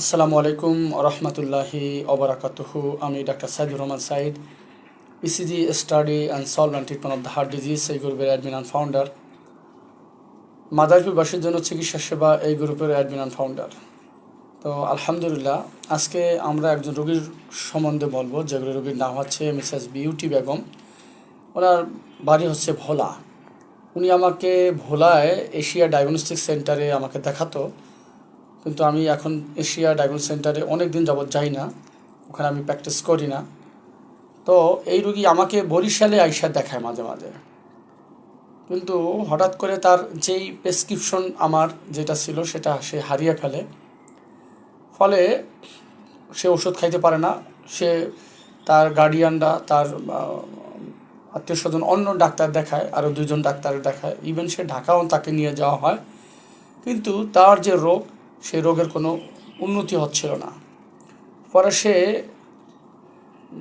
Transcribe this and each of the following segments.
আসসালামু আলাইকুম রহমতুল্লাহি অবরাকাতুহু আমি doctor Saidur Rahman Sayed ECG study and solve and treatment of the heart disease এই গ্রুপের অ্যাডমিন অ্যান্ড ফাউন্ডার মাদারপুরবাসীর জন্য চিকিৎসা সেবা, এই গ্রুপের অ্যাডমিন অ্যান্ড ফাউন্ডার তো আলহামদুলিল্লাহ, আজকে আমরা একজন রোগীর সম্বন্ধে বলব যেগুলো রোগীর নাম হচ্ছে মিসেস বিউটি বেগম। ওনার বাড়ি হচ্ছে ভোলা। উনি আমাকে ভোলায় এশিয়া ডায়াগনস্টিক সেন্টারে আমাকে দেখাতো। কিন্তু আমি এখন এশিয়া ডায়াগনস্টিক সেন্টারে অনেক দিন যাবৎ যাই না। ওখানে আমি প্র্যাকটিস করি না। তো এই রুগী আমাকে বরিশালে আইসা দেখায় মাঝে মাঝে। কিন্তু হঠাৎ করে তার যেই প্রেসক্রিপশন আমার যেটা ছিল সেটা সে হারিয়ে ফেলে। ফলে সে ওষুধ খাইতে পারে না। সে তার গার্ডিয়ানরা তার আত্মীয় স্বজন অন্য ডাক্তার দেখায় আরও দুজন ডাক্তার দেখায়। ইভেন সে ঢাকাও তাকে নিয়ে যাওয়া হয়। কিন্তু তার যে রোগ সেই রোগের কোনো উন্নতি হচ্ছিল না। পরে সে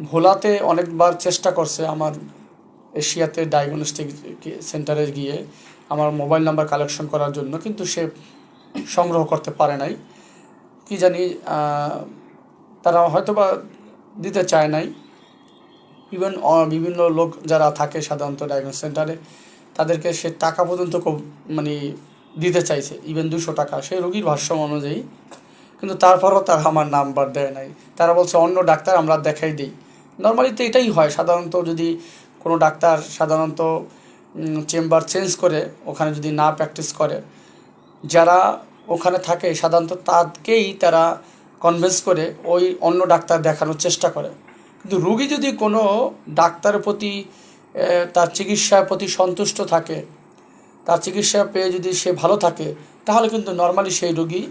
ভোলাতে অনেকবার চেষ্টা করছে আমার এশিয়াতে ডায়াগনস্টিক সেন্টারে গিয়ে আমার মোবাইল নাম্বার কালেকশন করার জন্য, কিন্তু সে সংগ্রহ করতে পারে নাই। কি জানি তারা হয়তো বা দিতে চায় নাই। ইভেন বিভিন্ন লোক যারা থাকে সাধারণত ডায়াগনস্টিক সেন্টারে তাদেরকে সে টাকা পর্যন্ত মানে দিতে চাইছে ইভেন দুশো টাকা। সেই রোগীর ভাষ্য অনুযায়ী। কিন্তু তারপরও তারা আমার নাম্বার দেয় নাই। তারা বলছে, অন্য ডাক্তার আমরা দেখাই দিই। নর্মালি তো এটাই হয়। সাধারণত যদি কোনো ডাক্তার সাধারণত চেম্বার চেঞ্জ করে, ওখানে যদি না প্র্যাকটিস করে, যারা ওখানে থাকে, সাধারণত তাকেই তারা কনভিন্স করে, ওই অন্য ডাক্তার দেখানোর চেষ্টা করে। কিন্তু রুগী যদি কোনো ডাক্তারের প্রতি তার চিকিৎসার প্রতি সন্তুষ্ট থাকে তার চিকিৎসা পেয়ে যদি সে ভালো থাকে, তাহলে কিন্তু নর্মালি সেই রোগী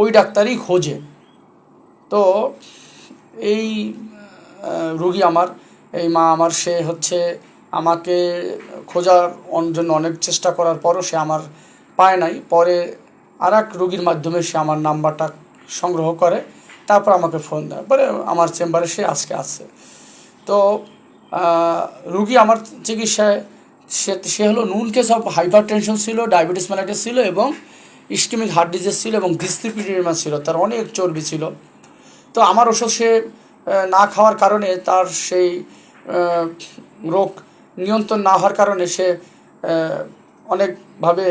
ওই ডাক্তারই খোঁজে। তো এই রোগী আমার, এই মা আমার, সে হচ্ছে আমাকে খোঁজার জন্য অনেক চেষ্টা করার পরও সে আমার পায় নাই। পরে আর এক রোগীর মাধ্যমে সে আমার নাম্বারটা সংগ্রহ করে, তারপর আমাকে ফোন দেয়। পরে আমার চেম্বারে সে আজকে আসছে তো রুগী আমার চিকিৎসায় সে সে হলো known case of hypertension ছিল ডায়াবেটিস মেলাইটিস ছিল এবং ইস্কেমিক হার্ট ডিজিজ ছিল এবং ডিস্ট্রিপিডিয়ামা ছিল, তার অনেক চর্বি ছিল। তো আমার ওষুধ সে না খাওয়ার কারণে তার সেই রোগ নিয়ন্ত্রণ না হওয়ার কারণে সে অনেকভাবে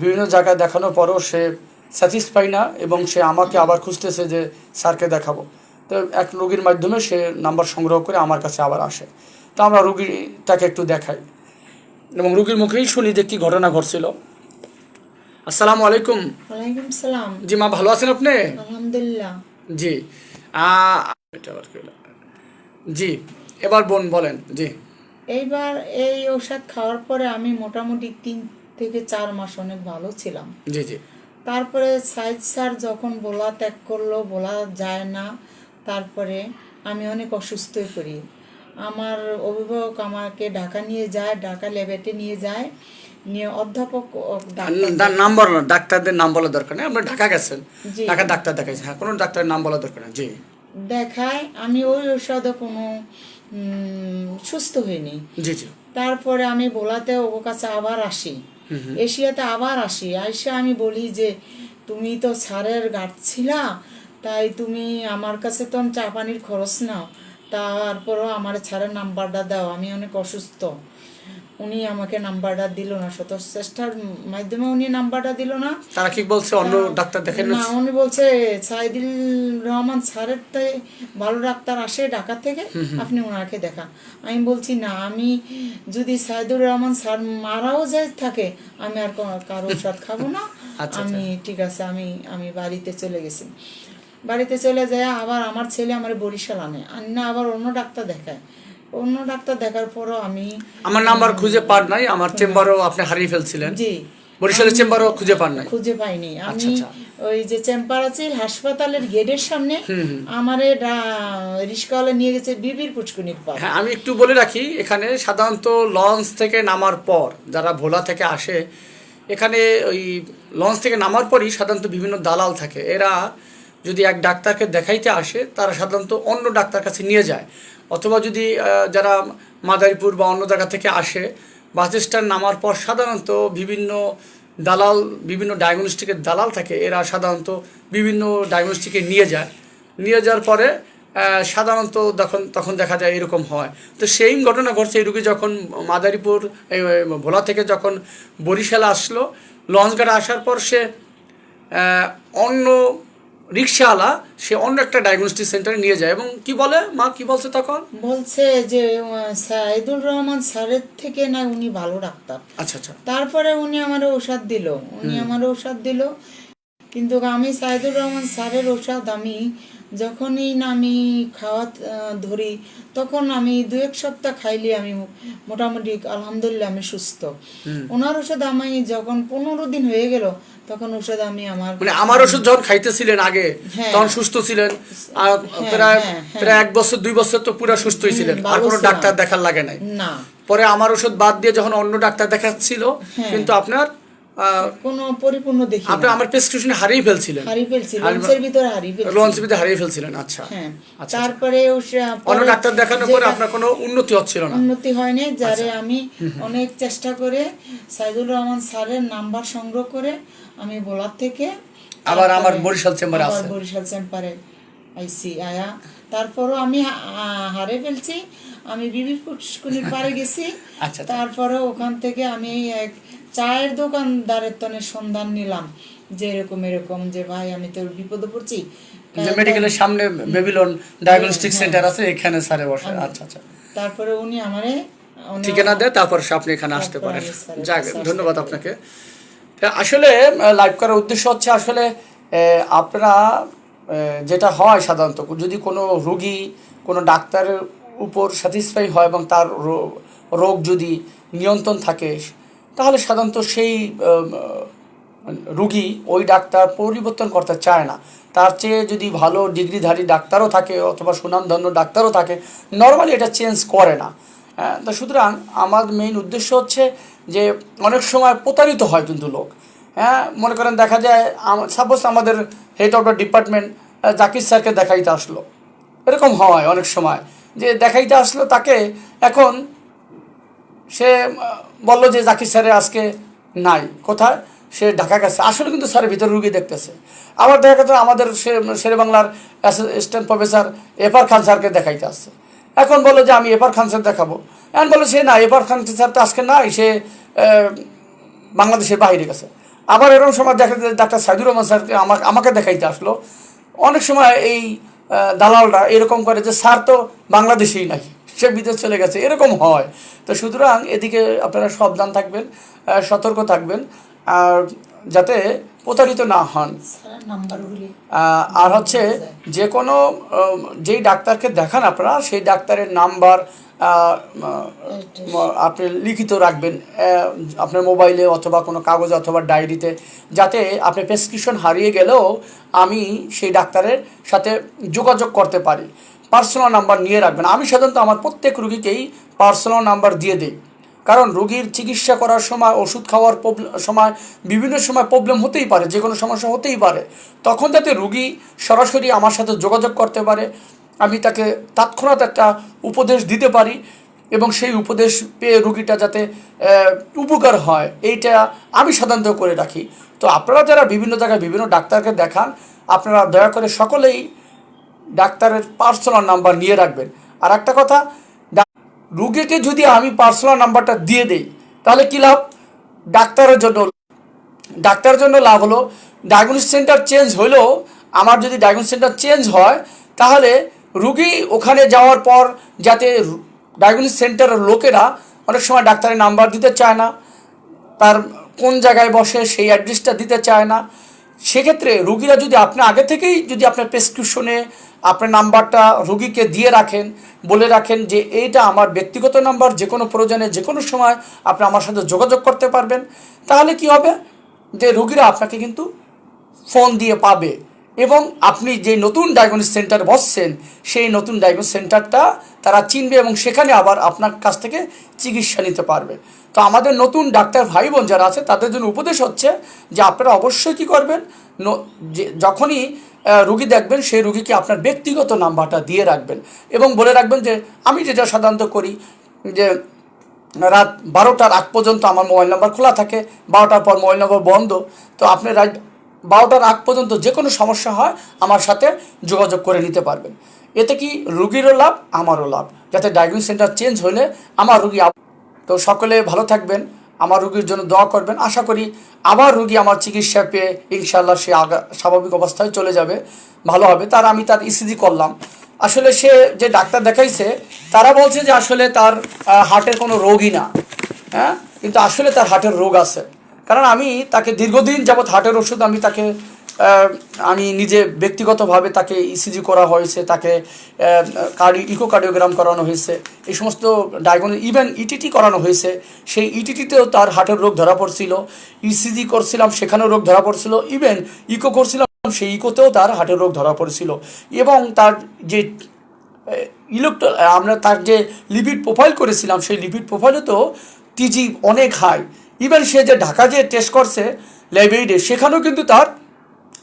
বিভিন্ন জায়গায় দেখানোর পরও সে স্যাটিসফাই না এবং সে আমাকে আবার খুঁজতেছে যে স্যারকে দেখাবো। তো এক রোগীর মাধ্যমে সে নাম্বার সংগ্রহ করে আমার কাছে আবার আসে। তো আমরা রুগীটাকে একটু দেখাই। এবং রুগীর মুখেই শুনি যে কী ঘটনা ঘটছিল। আসসালামু আলাইকুম। ওয়ালাইকুম সালাম। জি মা ভালো আছেন আপনি? আলহামদুলিল্লাহ। জি? জি এবার বোন বলেন জি। এইবার এই ঔষধ খাওয়ার পরে আমি মোটামুটি তিন থেকে চার মাস অনেক ভালো ছিলাম। জি জি। তারপরে সাইজ স্যার যখন বলা ত্যাগ করল বলা যায় না তারপরে আমি অনেক অসুস্থ হয়ে পড়ি। আমার অভিভাবক আমাকে ঢাকা নিয়ে যায় ঢাকা লেবেটে নিয়ে যায় নিয়ে অধ্যাপক নাম বলো না ডাক্তারদের নাম বলার দরকার নেই। আমরা ঢাকা গেছেন। ঢাকা ডাক্তার দেখাইছেন হ্যাঁ কোনো ডাক্তারের নাম বলার দরকার নেই। জি। দেখায় আমি ওই ঔষধে কোনো সুস্থ হইনি। জি জি। তারপরে আমি বোলাতে ও কাছে আবার আসি। এশিয়াতে আবার আসি। আইসা আমি বলি যে তুমি তো ছাড়ের গাঠ ছিলা তাই তুমি আমার কাছে তো চা পানির খরচ নাও। তারপরও আমার ছাড়ের নাম্বারটা দাও আমি অনেক অসুস্থ। উনি আমাকে নাম্বারটা দিল না শত চেষ্টার মাধ্যমে উনি নাম্বারটা দিল না। তারা কি বলছে অন্য ডাক্তার দেখেন না উনি বলছে সাইদুল রহমান স্যারের থেকে ভালো ডাক্তার আসে ঢাকা থেকে আপনি ওনাকে দেখান আমি বলছি না আমি যদি সাইদুর রহমান স্যার মারাও যায় থাকে আমি আর কারও ওষুধ খাব না। আচ্ছা, আমি ঠিক আছে আমি আমি বাড়িতে চলে গেছি। বাড়িতে চলে যায় আবার আমার ছেলে আমার বরিশাল আনে। আন্না আবার অন্য ডাক্তার দেখায়। অন্য ডাক্তার দেখার পরও আমি আমার নাম্বার খুঁজে পান নাই আমার চেম্বারও আপনি হারিয়ে ফেলছিলেন। জি। বরিশালের চেম্বারও খুঁজে পান নাই। খুঁজে পাইনি। আমি আচ্ছা। ওই যে চেম্বার আছে হাসপাতালের গেটের সামনে আমারে রিস্কাওয়ালা নিয়ে গেছে বিবির পুচকুনির পর হ্যাঁ আমি একটু বলে রাখি এখানে সাধারণত লঞ্চ থেকে নামার পর যারা ভোলা থেকে আসে এখানে ওই লঞ্চ থেকে নামার পরই সাধারণত বিভিন্ন দালাল থাকে। এরা যদি এক ডাক্তারকে দেখাইতে আসে, তারা সাধারণত অন্য ডাক্তার কাছে নিয়ে যায়। অথবা যদি যারা মাদারীপুর বা অন্য জায়গা থেকে আসে, বাস স্ট্যান্ড নামার পর সাধারণত বিভিন্ন দালাল, বিভিন্ন ডায়াগনস্টিকের দালাল থাকে, এরা সাধারণত বিভিন্ন ডায়াগনস্টিকে নিয়ে যায়। নিয়ে যাওয়ার পরে সাধারণত তখন তখন দেখা যায় এরকম হয়। তো সেই ঘটনা ঘটছে এই রুগী যখন মাদারীপুর ভোলা থেকে যখন বরিশালে আসলো, লঞ্চঘাটে আসার পর সে অন্য রিক্সাওয়ালা সে অন্য একটা ডায়াগনস্টিক সেন্টারে নিয়ে যায় এবং কি বলে? মা কি বলছে তখন? বলছে যে সাইদুল রহমান স্যারের থেকে না উনি ভালো ডাক্তার। আচ্ছা আচ্ছা। তারপরে উনি আমার ঔষধ দিল। উনি আমার ঔষধ দিল। কিন্তু আমি সাইদুর রহমান স্যারের ওষুধ আমি যখনই না আমি খাওয়া ধরি তখন আমি দু এক সপ্তাহ খাইলে আমি মোটামুটি আলহামদুলিল্লাহ আমি সুস্থ ওনার ওষুধ আমি যখন পনেরো দিন হয়ে গেল তখন ওষুধ আমি আমার মানে আমার ওষুধ যখন খাইতেছিলেন আগে হ্যাঁ। তখন সুস্থ ছিলেন আর প্রায় হ্যাঁ, হ্যাঁ। প্রায় এক বছর দুই বছর তো পুরো সুস্থই ছিলেন আর কোনো ডাক্তার দেখার লাগে নাই না পরে আমার ওষুধ বাদ দিয়ে যখন অন্য ডাক্তার দেখাচ্ছিল। কিন্তু আপনার কোনো পরিপূর্ণ দেখি আপনি আমার প্রেসক্রিপশনে হারিয়ে ফেলছিলেন। হারিয়ে ফেলছি হারিয়ে- লঞ্চের ভিতরে হারিয়ে ফেলছি লঞ্চবিতে হারিয়ে ফেলছিলেন আচ্ছা। হ্যাঁ আচ্ছা তারপরে অন্য ডাক্তার দেখানোর পরে আপনার কোনো উন্নতি হচ্ছিল না? উন্নতি হয়নি যারে আচ্ছা। আমি অনেক চেষ্টা করে সাইদুর রহমান স্যারের নাম্বার সংগ্রহ করে আমি বোলার থেকে আবার আমার বরিশাল চেম্বারে আছে। বরিশাল চেম্বারে আইসি আয়া। তারপরও আমি হারে ফেলছি আমি বিবি ফুটকুনির পারে গেছি। আচ্ছা, আচ্ছা। তারপরে ওখান থেকে আমি এক চায়ের দোকানদারের তনে সন্ধান নিলাম। যে এরকম এরকম যে ভাই আমি তো বিপদে পড়ছি। যে মেডিকেলের সামনে বেবিলন ডায়াগনস্টিক সেন্টার আছে এখানে স্যারে বসে। আচ্ছা আচ্ছা। তারপরে উনি আমারে ঠিকানা দেয় তারপর আপনি এখানে আসতে পারেন। যাক ধন্যবাদ আপনাকে। আসলে লাইভ করার উদ্দেশ্য হচ্ছে আসলে আপনারা যেটা হয় সাধারণত যদি কোনো রুগী কোনো ডাক্তারের উপর স্যাটিসফাই হয় এবং তার রোগ যদি নিয়ন্ত্রণ থাকে তাহলে সাধারণত সেই রুগী ওই ডাক্তার পরিবর্তন করতে চায় না। তার চেয়ে যদি ভালো ডিগ্রিধারী ডাক্তারও থাকে অথবা সুনামধন্য ডাক্তারও থাকে নর্মালি এটা চেঞ্জ করে না। হ্যাঁ, তো সুতরাং আমার মেইন উদ্দেশ্য হচ্ছে যে অনেক সময় প্রতারিত হয় কিন্তু লোক। হ্যাঁ মনে করেন দেখা যায় সাপোজ আমাদের head of the department Zakir স্যারকে দেখাইতে আসলো। এরকম হয় অনেক সময় যে দেখাইতে আসলো তাকে এখন সে বলল যে জাকির স্যারের আজকে নাই। কোথায়? সে ঢাকা গেছে। আসলে কিন্তু স্যারের ভিতরে রুগী দেখতেছে। আবার দেখা গেছে আমাদের শেরে বাংলার অ্যাসিস্ট্যান্ট প্রফেসর এফার খান স্যারকে দেখাইতে আসছে। এখন বলল যে আমি এফার খান স্যার দেখাবো। এখন বলল সে না এফার খান স্যার তো আজকে নাই, সে বাংলাদেশের বাইরে গেছে। আবার এরকম সময় দেখা যায় ডাক্তার সাইদুর রহমান স্যারকে আমাকে আমাকে দেখাইতে আসলো। অনেক সময় এই দালালরা এরকম করে যে স্যার তো বাংলাদেশেই নাই। সে বিদেশ চলে গেছে। এরকম হয়। তো সুতরাং এদিকে আপনারা সাবধান থাকবেন সতর্ক থাকবেন আর যাতে প্রতারিত না হন। আর হচ্ছে যে কোনো যেই ডাক্তারকে দেখান আপনারা সেই ডাক্তারের নাম্বার আপনি লিখিত রাখবেন আপনার মোবাইলে অথবা কোনো কাগজে অথবা ডায়েরিতে যাতে আপনি প্রেসক্রিপশন হারিয়ে গেলেও আমি সেই ডাক্তারের সাথে যোগাযোগ করতে পারি। পার্সোনাল নাম্বার নিয়ে রাখবেন। আমি সাধারণত আমার প্রত্যেক রুগীকেই পার্সোনাল নাম্বার দিয়ে দিই। কারণ রোগীর চিকিৎসা করার সময়, ওষুধ খাওয়ার সময়, বিভিন্ন সময় প্রবলেম হতেই পারে যে কোনো সমস্যা হতেই পারে। তখন যাতে রুগী সরাসরি আমার সাথে যোগাযোগ করতে পারে, আমি তাকে তৎক্ষণাৎ একটা উপদেশ দিতে পারি এবং সেই উপদেশ পেয়ে রুগীটা যাতে উপকার হয়, এইটা আমি সাধারণত করে রাখি। তো আপনারা যারা বিভিন্ন জায়গায় বিভিন্ন ডাক্তারকে দেখান, আপনারা দয়া করে সকলেই ডাক্তারের পার্সোনাল নাম্বার নিয়ে রাখবেন। আর একটা কথা রুগীকে যদি আমি পার্সোনাল নাম্বারটা দিয়ে দেই, তাহলে কী লাভ? ডাক্তারের জন্য ডাক্তারের জন্য লাভ হলো ডায়াগনোস্টিক সেন্টার চেঞ্জ হলেও আমার যদি ডায়াগনোস্টিক সেন্টার চেঞ্জ হয়, তাহলে রুগী ওখানে যাওয়ার পর যাতে ডায়াগনোস্টিক সেন্টারের লোকেরা অনেক সময় ডাক্তারের নাম্বার দিতে চায় না, তার কোন জায়গায় বসে সেই অ্যাড্রেসটা দিতে চায় না, সেক্ষেত্রে রুগীরা যদি আপনি আগে থেকেই যদি আপনার প্রেসক্রিপশনে আপনার নাম্বারটা রুগীকে দিয়ে রাখেন, বলে রাখেন যে এইটা আমার ব্যক্তিগত নাম্বার, যে কোনো প্রয়োজনে, যে কোনো সময় আপনি আমার সাথে যোগাযোগ করতে পারবেন। তাহলে কি হবে? যে রুগীরা আপনাকে কিন্তু ফোন দিয়ে পাবে এবং আপনি যে নতুন ডায়াগনোস সেন্টার বসছেন, সেই নতুন ডায়াগনোস সেন্টারটা তারা চিনবে এবং সেখানে আবার আপনার কাছ থেকে চিকিৎসা নিতে পারবে। তো আমাদের নতুন ডাক্তার ভাই বোন যারা আছে, তাদের জন্য উপদেশ হচ্ছে যে আপনারা অবশ্যই কী করবেন? যখনই রুগী দেখবেন, সেই রুগীকে আপনার ব্যক্তিগত নাম্বারটা দিয়ে রাখবেন এবং বলে রাখবেন যে, আমি যেটা সাধারণত করি যে, রাত বারোটার আগ পর্যন্ত আমার মোবাইল নাম্বার খোলা থাকে, বারোটার পর মোবাইল নাম্বার বন্ধ। তো আপনি রাত বারোটার আগ পর্যন্ত যে কোনো সমস্যা হয়, আমার সাথে যোগাযোগ করে নিতে পারবেন। এতে কি রুগীরও লাভ, আমারও লাভ। যাতে ডায়াগনোস সেন্টার চেঞ্জ হলে আমার রুগী তো সকলে ভালো থাকবেন। আমার রুগীর জন্য দোয়া করবেন। আশা করি আবার রুগী আমার চিকিৎসা পেয়ে ইনশাল্লাহ সে আগা, স্বাভাবিক অবস্থায় চলে যাবে, ভালো হবে। তার আমি তার ইসিজি করলাম। আসলে সে যে ডাক্তার দেখাইছে, তারা বলছে যে আসলে তার হার্টের কোনো রোগই না। হ্যাঁ? কিন্তু আসলে তার হার্টের রোগ আছে। কারণ আমি তাকে দীর্ঘদিন যাবৎ হার্টের ওষুধ আমি তাকে আমি নিজে ব্যক্তিগতভাবে তাকে ইসিজি করা হয়েছে, তাকে কার্ডি, ইকোকার্ডিওগ্রাম করানো হয়েছে। এই সমস্ত ডায়াগনোস ইভেন ইটিটি করানো হয়েছে। সেই ইটিটিতেও তার হার্টের রোগ ধরা পড়ছিল। ইসিজি করছিলাম, সেখানেও রোগ ধরা পড়ছিল। ইভেন ইকো করছিলাম, সেই ইকোতেও তার হার্টের রোগ ধরা পড়ছিল। এবং তার যে ইলেকট্রো, আমরা তার যে লিপিড প্রোফাইল করেছিলাম, সেই লিপিড প্রোফাইলে তো টিজি অনেক হাই ইভেন সে যে ঢাকা যে টেস্ট করছে লাইব্রেরিতে সেখানেও কিন্তু তার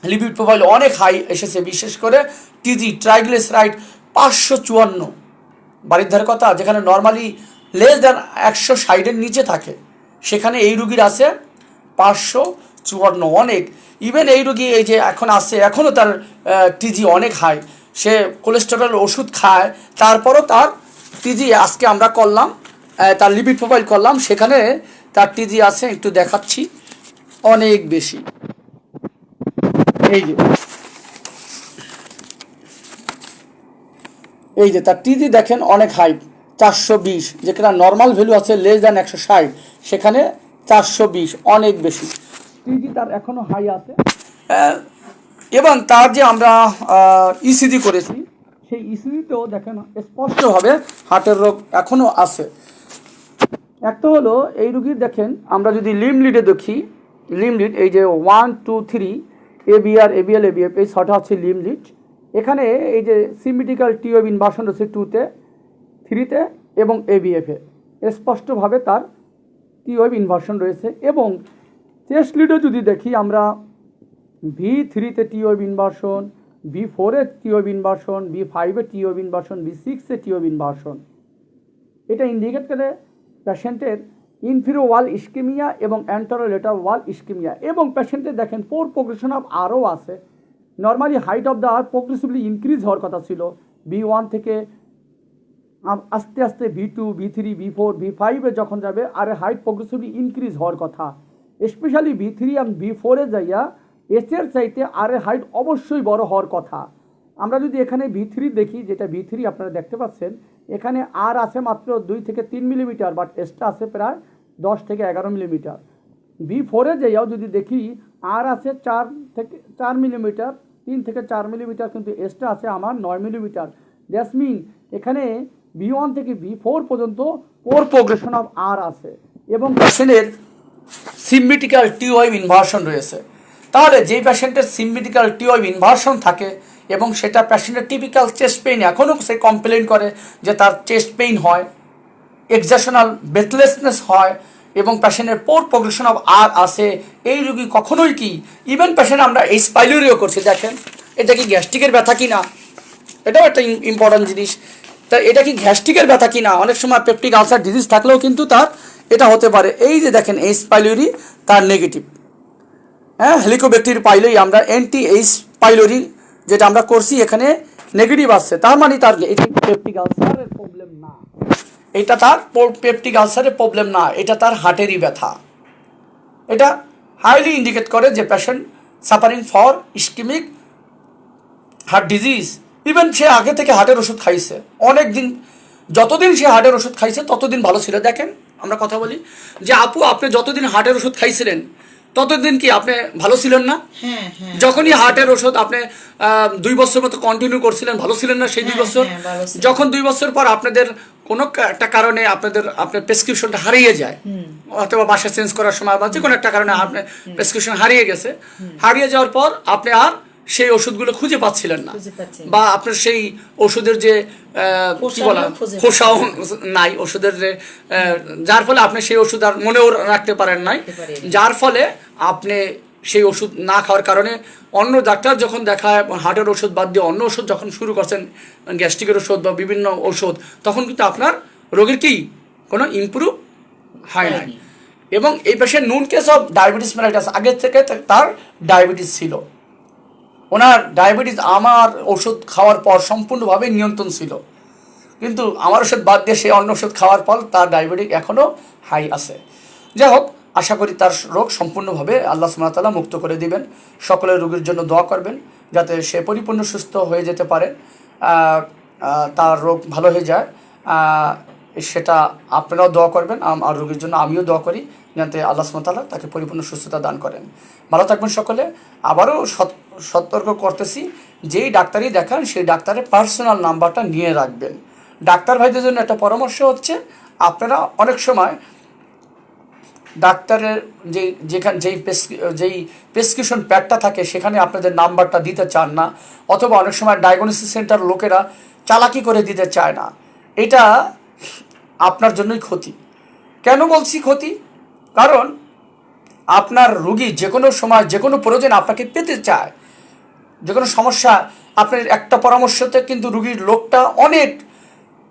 লিপিড প্রোফাইল অনেক হাই এসেছে, বিশেষ করে টিজি ট্রাইগ্লিসারাইড পাঁচশো চুয়ান্ন। বাড়ির ধারে কথা, যেখানে নর্মালি লেস দ্যান একশো সাইডের নিচে থাকে, সেখানে এই রুগীর আছে পাঁচশো চুয়ান্ন, অনেক। ইভেন এই রুগী এই যে এখন আসছে এখনও তার টিজি অনেক হাই। সে কোলেস্টেরল ওষুধ খায়, তারপরও তার টিজি আজকে আমরা করলাম তার লিপিড প্রোফাইল করলাম, সেখানে তার টিজি আছে, একটু দেখাচ্ছি, অনেক বেশি। এই যে। এই যে তার টিজি দেখেন অনেক হাই চারশো বিশ যেখানে নর্মাল ভ্যালু আছে লেস দ্যান একশো ষাট সেখানে চারশো বিশ অনেক বেশি। টিজি তার এখনও হাই আছে। এবং তার যে আমরা ইসিজি করেছি সেই ইসিজিতেও দেখেন স্পষ্টভাবে হার্টের রোগ এখনও আছে। একটা হলো এই রুগীর দেখেন আমরা যদি লিম লিডে দেখি লিম লিড এই যে one two three aVR aVL aVF এই ছটা হচ্ছে লিম লিড এখানে এই যে সিমিটিক্যাল টিওব ইনভার্সন রয়েছে টুতে থ্রিতে এবং এবিএফে স্পষ্টভাবে তার টিওব ইনভার্সন রয়েছে এবং চেস্ট লিডও যদি দেখি আমরা ভি থ্রিতে টিওব ইনভার্সন ভি ফোরে টিওব ইনভার্সন ভি ফাইভে টিওব ইনভার্সন ভি সিক্সে টিওব ইনভার্সন এটা ইন্ডিকেট করে পেশেন্টের ইনফিরো ওয়াল ইস্কিমিয়া এবং অ্যান্টারোলেটার ওয়াল ইস্কিমিয়া এবং পেশেন্টের দেখেন পোর প্রোগ্রেশন অফ আরও আছে। Normally height of the R progressively increase হওয়ার কথা ছিল। বি ওয়ান থেকে আস্তে আস্তে V two V three V four V ফাইভে যখন যাবে, আর হাইট প্রোগ্রেসিভলি ইনক্রিজ হওয়ার কথা। Specially V three and V ফোরে যাইয়া এসের চাইতে আর হাইট অবশ্যই বড় হওয়ার কথা। আমরা যদি এখানে ভি থ্রি দেখি, যেটা ভি থ্রি আপনারা দেখতে পাচ্ছেন, এখানে আর আছে মাত্র দুই থেকে তিন মিলিমিটার বাট এসটা আছে প্রায় দশ থেকে এগারো মিলিমিটার। বি ফোরে যাইয়াও যদি দেখি, আর আছে চার থেকে, চার মিলিমিটার, তিন থেকে চার মিলিমিটার কিন্তু এসটা আছে আমার নয় মিলিমিটার। দ্যাটস মিন এখানে বি ওয়ান থেকে বি ফোর পর্যন্ত ওর প্রোগ্রেশন অফ আর আছে এবং পেশেন্টের সিম্বিটিক্যাল টিওয়াইভ ইনভার্সন রয়েছে। তাহলে যেই পেশেন্টের সিম্বিটিক্যাল টিওয়াইভ ইনভার্সন থাকে এবং সেটা পেশেন্টের টিপিক্যাল চেস্ট পেইন এখনও সে কমপ্লেন করে যে তার চেস্ট পেইন হয় এক্সাশনাল বেথলেসনেস হয় এবং পেশেন্টের পোর প্রোগ্রেশন অফ আর আসে, এই রুগী কখনোই কি? ইভেন পেশেন্ট আমরা এই স্পাইলোরিও করছি, দেখেন, এটা কি গ্যাস্ট্রিকের ব্যথা কি না এটাও একটা ইম্পর্ট্যান্ট জিনিস। তা এটা কি গ্যাস্ট্রিকের ব্যথা কি না অনেক সময় পেপটিক আলসার ডিজিজ থাকলেও কিন্তু তার এটা হতে পারে। এই যে দেখেন, এই স্পাইলোরি তার নেগেটিভ হ্যাঁ হেলিকোব্যাক্টির পাইলেই আমরা অ্যান্টি এইচ পাইলোরি যেটা আমরা করছি, এখানে নেগেটিভ আসছে। তার মানে তার পেপটিক আলসারের প্রবলেম না? এটা তার পেপটিক আলসারের প্রবলেম না, এটা তার হার্টেরই ব্যথা। এটা হাইলি ইন্ডিকেট করে যে patient suffering for ischaemic heart disease even সে আগে থেকে হার্টের ওষুধ খাইছে। অনেক দিন যতদিন সে হার্টের ওষুধ খাইছে, ততদিন ভালো ছিল। দেখেন, আমরা কথা বলি যে, আপু, আপনি যতদিন হার্টের ওষুধ খাইছিলেন ততদিন কি আপনি ভালো ছিলেন না? হ্যাঁ হ্যাঁ। যখনই হার্টের ওষুধ আপনি দুই বছর মতো কন্টিনিউ করছিলেন ভালো ছিলেন না সেই দুই হ্যাঁ, বছর। যখন দুই বছর পর আপনাদের কোনো একটা কারণে আপনাদের আপনার প্রেসক্রিপশনটা হারিয়ে যায় অথবা বাসা চেঞ্জ করার সময় বা যে কোনো একটা কারণে আপনার প্রেসক্রিপশন হারিয়ে গেছে হারিয়ে যাওয়ার পর আপনি আর সেই ওষুধগুলো খুঁজে পাচ্ছিলেন না। বা আপনার সেই ওষুধের যে কি বলা খোসাও নাই ওষুধের যে যার ফলে আপনি সেই ওষুধ আর মনেও রাখতে পারেন নাই। যার ফলে আপনি সেই ওষুধ না খাওয়ার কারণে অন্য ডাক্তার যখন দেখায় হার্টের ওষুধ বাদ দিয়ে অন্য ওষুধ যখন শুরু করছেন গ্যাস্ট্রিকের ওষুধ বা বিভিন্ন ওষুধ তখন কিন্তু আপনার রোগের কি? কোনো ইমপ্রুভ নাই। হয়নি। এবং এই পেশেন্ট নুন কেস অফ ডায়াবেটিস মেলাইটাস আগে থেকে তার ডায়াবেটিস ছিল। ওনার ডায়াবেটিস আমার ওষুধ খাওয়ার পর সম্পূর্ণভাবে নিয়ন্ত্রণ ছিল। কিন্তু আমার ওষুধ বাদ দিয়ে সে অন্য ওষুধ খাওয়ার পর তার ডায়াবেটিক এখনও হাই আছে। যাই হোক আশা করি তার রোগ সম্পূর্ণভাবে আল্লাহ সুমতাল্লাহ মুক্ত করে দিবেন। সকলের রোগীর জন্য দোয়া করবেন, যাতে সে পরিপূর্ণ সুস্থ হয়ে যেতে পারে। তার রোগ ভালো হয়ে যায়। সেটা আপনারাও দোয়া করবেন আর রোগীর জন্য আমিও দোয়া করি, যাতে আল্লাহ সুমতাল্লাহ তাকে পরিপূর্ণ সুস্থতা দান করেন। ভালো থাকবেন সকলে। আবারও সত- সতর্ক করতেছি, যেই ডাক্তারই দেখান, সেই ডাক্তারের পার্সোনাল নাম্বারটা নিয়ে রাখবেন। ডাক্তার ভাইদের জন্য একটা পরামর্শ হচ্ছে, আপনারা অনেক সময় ডাক্তারের যে যেখানে যেই যেই প্রেসক্রিপশন প্যাডটা থাকে, সেখানে আপনাদের নাম্বারটা দিতে চান না, অথবা অনেক সময় ডায়াগনোসিস সেন্টার লোকেরা চালাকি করে দিতে চায় না। এটা আপনার জন্যই ক্ষতি। কেন বলছি ক্ষতি? কারণ আপনার রুগী যে কোনো সময়, যে কোনো প্রয়োজন আপনাকে পেতে চায়। যে কোনো সমস্যা, আপনার একটা পরামর্শতে কিন্তু রুগীর লোকটা অনেক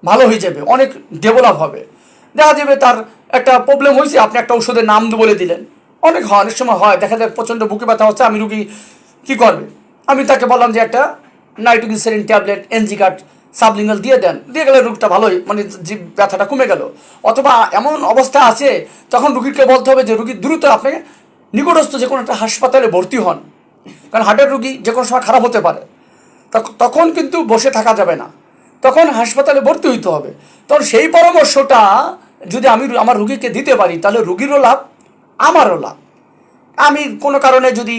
ভালো হয়ে যাবে, অনেক ডেভেলপ হবে। দেখা যাবে তার একটা প্রবলেম হয়েছে, আপনি একটা ওষুধের নাম বলে দিলেন। অনেক হয়, অনেক সময় হয়, দেখা যায় প্রচণ্ড বুকে ব্যথা হচ্ছে, আমি রুগী কী করবে? আমি তাকে বললাম যে একটা নাইট্রোগ্লিসারিন ট্যাবলেট এনজি কার্ড সাবলিঙ্গাল দিয়ে দেন। দিয়ে গেলে রোগটা ভালোই মানে যে ব্যথাটা কমে গেল। অথবা এমন অবস্থা আছে, তখন রুগীকে বলতে হবে যে, রুগী দ্রুত আপনি নিকটস্থ যে কোনো একটা হাসপাতালে ভর্তি হন। কারণ হার্টের রুগী যে কোনো সময় খারাপ হতে পারে। তখন কিন্তু বসে থাকা যাবে না। তখন হাসপাতালে ভর্তি হইতে হবে। তখন সেই পরামর্শটা যদি আমি আমার রুগীকে দিতে পারি, তাহলে রুগীরও লাভ, আমারও লাভ। আমি কোনো কারণে যদি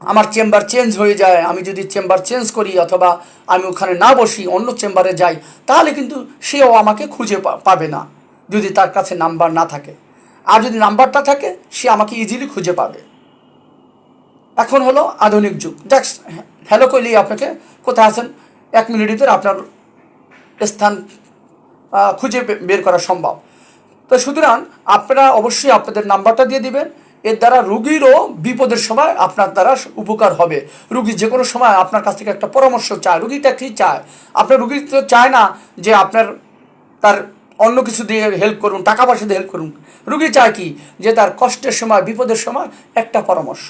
আমার চেম্বার চেঞ্জ হয়ে যায়, আমি যদি চেম্বার চেঞ্জ করি অথবা আমি ওখানে না বসি, অন্য চেম্বারে যাই, তাহলে কিন্তু সেও আমাকে খুঁজে পাবে না, যদি তার কাছে নাম্বার না থাকে। আর যদি নাম্বারটা থাকে, সে আমাকে ইজিলি খুঁজে পাবে। এখন হলো আধুনিক যুগ। দেখ হ্যালো কইলি আপনাকে, কোথায় আছেন? এক মিনিটের ভিতরে আপনার স্থান খুঁজে বের করা সম্ভব। তো সুতরাং আপনারা অবশ্যই আপনাদের নাম্বারটা দিয়ে দিবেন। এর দ্বারা রুগীরও বিপদের সময় আপনার দ্বারা উপকার হবে। রুগী যে কোনো সময় আপনার কাছ থেকে একটা পরামর্শ চায়, রুগীটা কী চায়? আপনার রুগী তো চায় না যে আপনার তার অন্য কিছু দিয়ে হেল্প করুন, টাকা পয়সা দিয়ে হেল্প করুন। রুগী চায় কি? যে তার কষ্টের সময়, বিপদের সময় একটা পরামর্শ।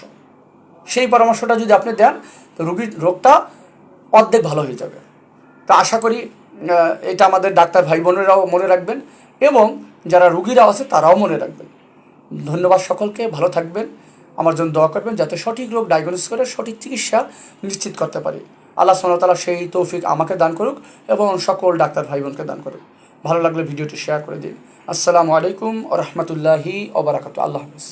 সেই পরামর্শটা যদি আপনি দেন, তো রুগীর রোগটা অর্ধেক ভালো হয়ে যাবে। তো আশা করি এটা আমাদের ডাক্তার ভাই বোনেরাও মনে রাখবেন এবং যারা রুগীরা আছে তারাও মনে রাখবেন। ধন্যবাদ সকলকে, ভালো থাকবেন। আমার জন্য দোয়া করবেন যাতে সঠিক রোগ ডায়াগনোস করে, সঠিক চিকিৎসা নিশ্চিত করতে পারি। আল্লাহ সোনাতালা সেই তৌফিক আমাকে দান করুক এবং সকল ডাক্তার ভাই বোনকে দান করুক। ভালো লাগলে ভিডিওটি শেয়ার করে দিন। আসসালামু আলাইকুম রহমতুল্লাহি ওবরাকাতু আল্লাহ হাফিজ।